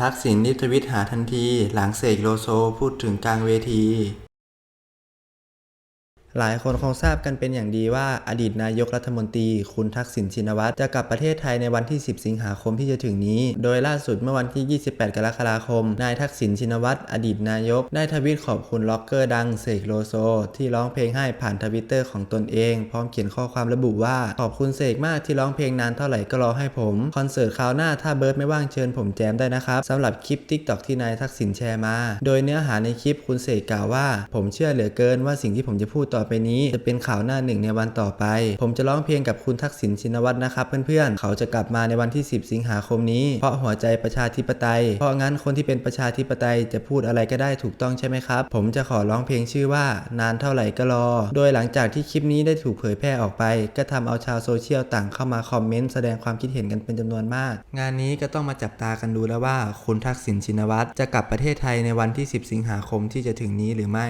ทักษิณรีบทวิตหาทันที หลังเสกโลโซพูดถึงกลางเวที หลายคนคงทราบกันเป็นอย่างดีว่าอดีตนายกรัฐมนตรีคุณทักษิณชินวัตรจะกลับประเทศไทยในวันที่ 10 สิงหาคมที่จะถึงนี้ โดยล่าสุดเมื่อวันที่ 28 กรกฎาคม นายทักษิณชินวัตรอดีตนายก ได้ทวีตขอบคุณล็อกเกอร์ดังเสกโลโซ ที่ร้องเพลงให้ผ่านทวิตเตอร์ของตนเอง พร้อมเขียนข้อความระบุว่าขอบคุณเสกมากที่ร้องเพลงนานเท่าไหร่ก็รอให้ผม คอนเสิร์ตคราวหน้าถ้าเบิร์ดไม่ว่างเชิญผมแจมได้นะครับสำหรับคลิปทิกตอกที่นายทักษิณแชร์มา โดยเนื้อหาในคลิปคุณเสกกล่าวว่า ผมเชื่อเหลือเกินว่าสิ่งที่ผมจะพูดต่อไปนี้ จะเป็นข่าวหน้าหนึ่งในวันต่อไป ผมจะร้องเพลงกับคุณทักษิณชินวัตรนะครับเพื่อนๆ เขาจะกลับมาในวันที่ 10 สิงหาคมนี้ เพราะหัวใจประชาธิปไตย เพราะงั้นคนที่เป็นประชาธิปไตยจะพูดอะไรก็ได้ถูกต้องใช่ไหมครับ ผมจะขอร้องเพลงชื่อว่า นานเท่าไหร่ก็รอ โดยหลังจากที่คลิปนี้ได้ถูกเผยแพร่ออกไป ก็ทำเอาชาวโซเชียลต่างเข้ามาคอมเมนต์แสดงความคิดเห็นกันเป็นจำนวนมาก งานนี้ก็ต้องมาจับตากันดูแล้วว่าคุณทักษิณชินวัตรจะกลับประเทศไทยในวันที่ 10 สิงหาคมที่จะถึงนี้หรือไม่